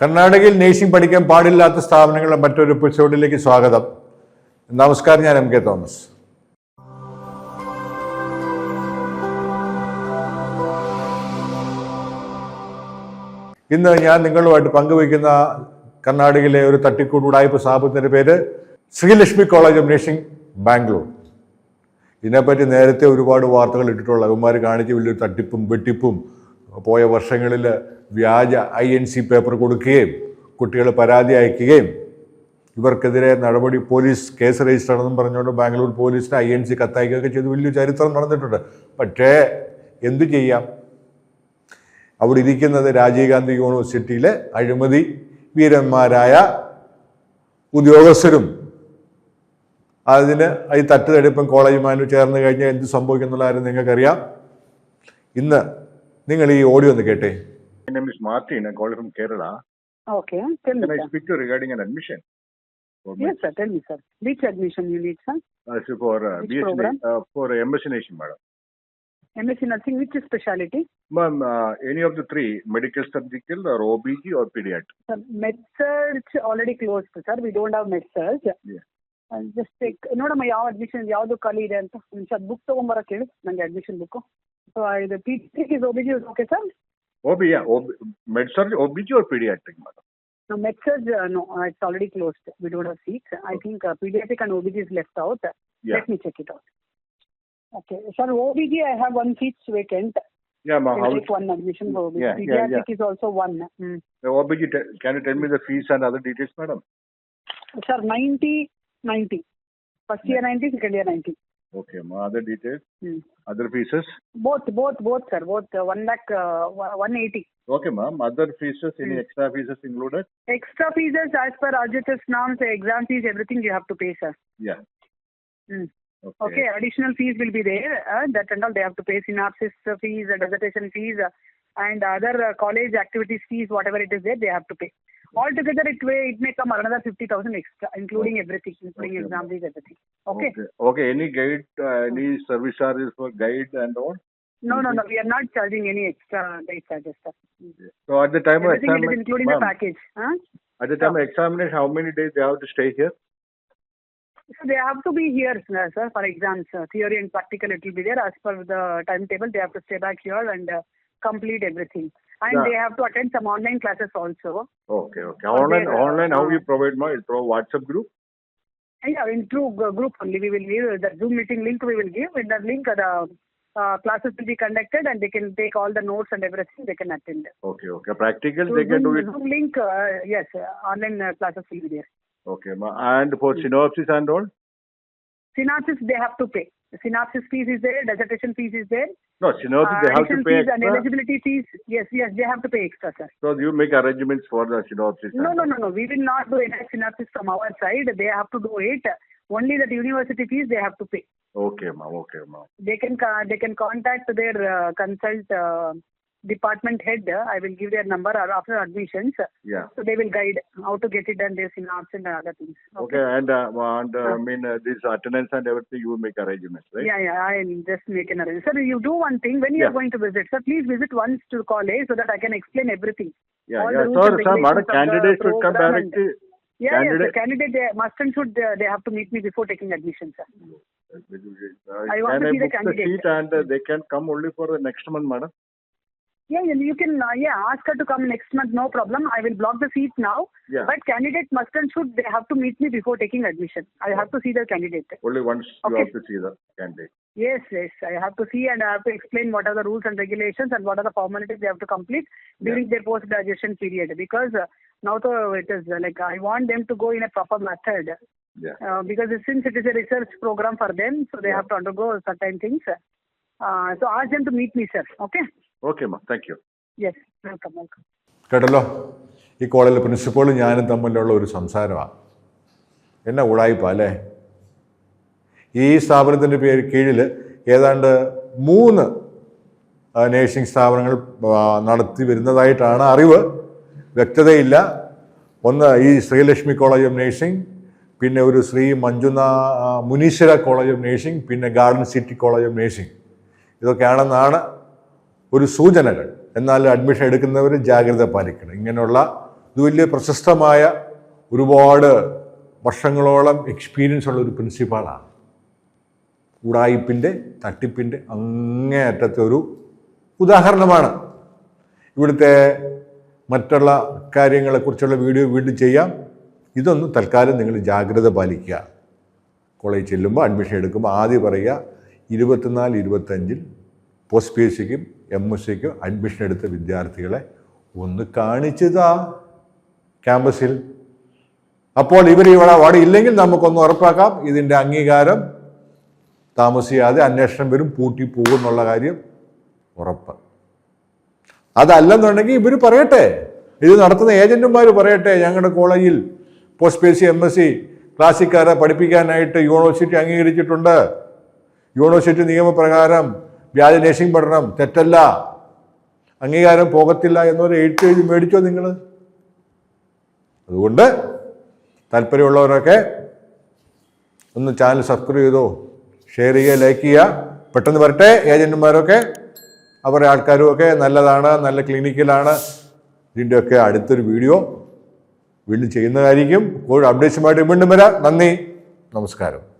കർണാടകയിൽ നേഴ്സിംഗ് പഠിക്കാൻ പാടില്ലാത്ത സ്ഥാപനങ്ങളുടെ മറ്റൊരു എപ്പിസോഡിലേക്ക് സ്വാഗതം. നമസ്കാരം ഞാൻ എം കെ തോമസ്. ഇന്ന് ഞാൻ നിങ്ങളുമായിട്ട് പങ്കുവയ്ക്കുന്ന കർണാടകയിലെ ഒരു തട്ടിക്കൂട് ഉടായ്പ സ്ഥാപനത്തിന്റെ പേര് Sreelakshmi college of nursing Bangalore. ഇതിനെപ്പറ്റി നേരത്തെ ഒരുപാട് വാർത്തകൾ ഇട്ടിട്ടുള്ള അവന്മാർ കാണിച്ച് വലിയൊരു തട്ടിപ്പും വെട്ടിപ്പും പോയ വർഷങ്ങളിൽ വ്യാജ ഐ എൻ സി പേപ്പർ കൊടുക്കുകയും കുട്ടികൾ പരാതി അയക്കുകയും ഇവർക്കെതിരെ നടപടി പോലീസ് കേസ് രജിസ്റ്റർ ആണെന്നും പറഞ്ഞുകൊണ്ട് ബാംഗ്ലൂർ പോലീസിന് ഐ എൻ സി കത്തയക്കുകയൊക്കെ ചെയ്ത്. വലിയ ചരിത്രം നടന്നിട്ടുണ്ട്. പക്ഷേ എന്തു ചെയ്യാം? അവിടെ ഇരിക്കുന്നത് രാജീവ് ഗാന്ധി യൂണിവേഴ്സിറ്റിയിലെ അഴിമതി വീരന്മാരായ ഉദ്യോഗസ്ഥരും അതിന് ഈ തട്ടുതടുപ്പും കോളേജുമായിട്ട് ചേർന്ന് കഴിഞ്ഞാൽ എന്ത് സംഭവിക്കുന്നുള്ള കാര്യം നിങ്ങൾക്കറിയാം. ഇന്ന് നിങ്ങൾ ഈ ഓഡിയോ ഒന്ന് കേട്ടേ My name is Martin. I call from Kerala. Okay, tell me, Can I sir. speak to you regarding an admission? For my- Yes, sir, tell me, sir. Which admission you need, sir? Uh, so for uh, Which BSc, program? uh, for uh, MSc Nation, madam. MSc Nursing, which specialty? Ma'am, uh, any of the three, medical, surgical, or OBG, or pediatric? Sir, MedSearch already closed, sir. We don't have MedSearch. Yeah. And just take, ನೋಡಮ್ಮ ಯಾವ admission ಯಾವುದು ಖಾಲಿ ಇದೆ ಅಂತ ಒಂದು sir book ತೊಗೊಂಬರಕ್ಕೆ ಹೇಳಿ ನನಗೆ admission book so I repeat, is OBG is okay, sir? OB, yeah. OB, med surge, OBG or pediatric, madam? No, med surge, uh, no, uh, it's already closed. We don't have seats. I think uh, pediatric and OBG is left out. Yeah. Let me check it out. Okay. Sir, OBG, I have one seat vacant. Yeah, ma'am. How one admission for OBG. Yeah, pediatric yeah, yeah. is also one. Mm. The OBG, can you tell me the fees and other details, madam? Sir, 90, 90. First year 90, second year 90. Okay, ma'am. Other details, Hmm. other fees? Both, both, both, sir. Both uh, 1 lakh, uh, 180. Okay, ma'am. Other fees, any Hmm. extra fees included? Extra fees as per RGHS norms, exam fees, everything you have to pay, sir. Yeah. Hmm. Okay. Okay, additional fees will be there. Uh, that and all, they have to pay synopsis fees, dissertation fees, uh, and other uh, college activities fees, whatever it is there, they have to pay. Altogether, it may it may come another fifty thousand extra, including everything, including Okay. exam fees, everything. Okay. Okay. Okay. Any guide, uh, any service charges for guide and all? No, no, no. We are not charging any extra guide charges, sir. So at the time of Everything is examination, including the package. Huh? at the time of examination, how many days they have to stay here? So they have to be here, sir, sir for exams. Uh, theory and practical, it will be there as per the timetable. They have to stay back here and uh, complete everything. And Yeah. they have to attend some online classes also. Okay, okay. Online, uh, online, how uh, you provide my through WhatsApp group? Yeah, in through group only. We will give the Zoom meeting link. We will give. In that link, uh, the uh, classes will be conducted, and they can take all the notes and everything. They can attend. Okay, okay. Practical, Through they can Zoom, do it. Zoom link. Uh, yes, uh, online uh, classes will be there. Okay, ma- and for synopsis and all? Synopsis they have to pay. Synopsis fees is there. Dissertation fees is there. No, synopsis Uh, they have to pay fees and eligibility fees. Yes, yes, they have to pay extra, sir. So you make arrangements for the synopsis. No, no, no, no. We will not do any synopsis from our side. They have to do it. Only the university fees they have to pay. Okay, ma'am. Okay, ma'am. They can they can contact their uh, consult uh, department head. I will give their number after admissions. Yeah. So they will guide how to get it done. Their synopsis and other things. Okay, and uh, and uh, I mean uh, this attendance and everything you will make arrangements, right? Yeah, yeah. I'll just make an arrangement. Sir, you do one thing when you Yeah. are going to visit. Sir, please visit once to college so that I can explain everything. Yeah, all yeah. Sir, sir, madam, regulations of the candidates should come directly. Yeah, yeah. Candidate- The candidate they must and should uh, they have to meet me before taking admission, sir. Uh, I want to I see the book the candidate. seat and uh, they can come only for the next month, madam? Yeah, yeah, you can, uh, yeah, ask her to come next month, no problem. I will block the seat now. Yeah. But candidate must and should, they have to meet me before taking admission. I have to see the candidate. Only once you Okay. have to see the candidate. Yes, yes, I have to see and I have to explain what are the rules and regulations and what are the formalities they have to complete during their post-graduation period. Because uh, now though it is uh, like, I want them to go in a proper method. Yeah. Uh, because since it is a research program for them, so they Yeah. have to undergo certain things. Uh, so ask them to meet me, sir. Okay? Okay, ma'am thank you Yes, welcome, welcome. കേട്ടല്ലോ? ഈ കോളേജിലെ പ്രിൻസിപ്പളും ഞാനും തമ്മിലുള്ള ഒരു സംസാരമാണ്. എന്നെ ഉടായിപ്പ അല്ലേ? ഈ സ്ഥാപനത്തിന്റെ പേര് കീഴിൽ ഏതാണ്ട് മൂന്ന് നേഴ്സിംഗ് സ്ഥാപനങ്ങൾ നടത്തി വരുന്നതായിട്ടാണ് അറിവ്. വ്യക്തതയില്ല. ഒന്ന് ഈ ശ്രീലക്ഷ്മി കോളേജ് ഓഫ് നേഴ്സിംഗ് പിന്നെ ഒരു Shri Manjuna Munishwara college of nursing പിന്നെ garden city college of nursing. ഇതൊക്കെയാണെന്നാണ് ഒരു സൂചനകൾ. എന്നാൽ അഡ്മിഷൻ എടുക്കുന്നവർ ജാഗ്രത പാലിക്കണം. ഇങ്ങനെയുള്ള ഇത് വലിയ പ്രശസ്തമായ ഒരുപാട് വർഷങ്ങളോളം എക്സ്പീരിയൻസ് ഉള്ള ഒരു പ്രിൻസിപ്പാളാണ് കൂടായ്പിന്റെ തട്ടിപ്പിന്റെ അങ്ങേയറ്റത്തെ ഒരു ഉദാഹരണമാണ്. ഇവിടുത്തെ മറ്റുള്ള കാര്യങ്ങളെക്കുറിച്ചുള്ള വീഡിയോ വീണ്ടും ചെയ്യാം. ഇതൊന്നും തൽക്കാലം നിങ്ങൾ ജാഗ്രത പാലിക്കുക. കോളേജ് ചെല്ലുമ്പോൾ അഡ്മിഷൻ എടുക്കുമ്പോൾ ആദ്യം പറയുക ഇരുപത്തിനാല് ഇരുപത്തഞ്ചിൽ പോസ്റ്റ് പി എസ് സിക്കും എം എസ് സിക്ക് അഡ്മിഷൻ എടുത്ത വിദ്യാർത്ഥികളെ ഒന്ന് കാണിച്ചതാ ക്യാമ്പസിൽ. അപ്പോൾ ഇവർ ഇവിടെ അവിടെ ഇല്ലെങ്കിൽ നമുക്കൊന്ന് ഉറപ്പാക്കാം. ഇതിന്റെ അംഗീകാരം താമസിയാതെ അന്വേഷണം വരും പൂട്ടി പോകും എന്നുള്ള കാര്യം ഉറപ്പ്. അതല്ലെന്നുണ്ടെങ്കിൽ ഇവർ പറയട്ടെ. ഇത് നടത്തുന്ന ഏജന്റുമാർ പറയട്ടെ. ഞങ്ങളുടെ കോളേജിൽ post P M S C ക്ലാസ്സിക്കാരെ പഠിപ്പിക്കാനായിട്ട് യൂണിവേഴ്സിറ്റി അംഗീകരിച്ചിട്ടുണ്ട്. യൂണിവേഴ്സിറ്റി നിയമപ്രകാരം വ്യാജ നേഴ്സിംഗ് പഠനം തെറ്റല്ല. അംഗീകാരം പോകത്തില്ല എന്നൊരു എഴുത്ത് എഴുതി മേടിച്ചോ നിങ്ങൾ അതുകൊണ്ട് താല്പര്യമുള്ളവരൊക്കെ ഒന്ന് ചാനൽ സബ്സ്ക്രൈബ് ചെയ്തോ? ഷെയർ ചെയ്യുക ലൈക്ക് ചെയ്യുക. പെട്ടെന്ന് വരട്ടെ. ഏജന്റുമാരൊക്കെ അവരുടെ ആൾക്കാരും ഒക്കെ നല്ലതാണ് നല്ല ക്ലിനിക്കിലാണ്. ഇതിന്റെയൊക്കെ അടുത്തൊരു വീഡിയോ വീണ്ടും ചെയ്യുന്നതായിരിക്കും. കൂടുതൽ അപ്ഡേറ്റ്സുമായിട്ട് വീണ്ടും വരാം. നന്ദി. നമസ്കാരം.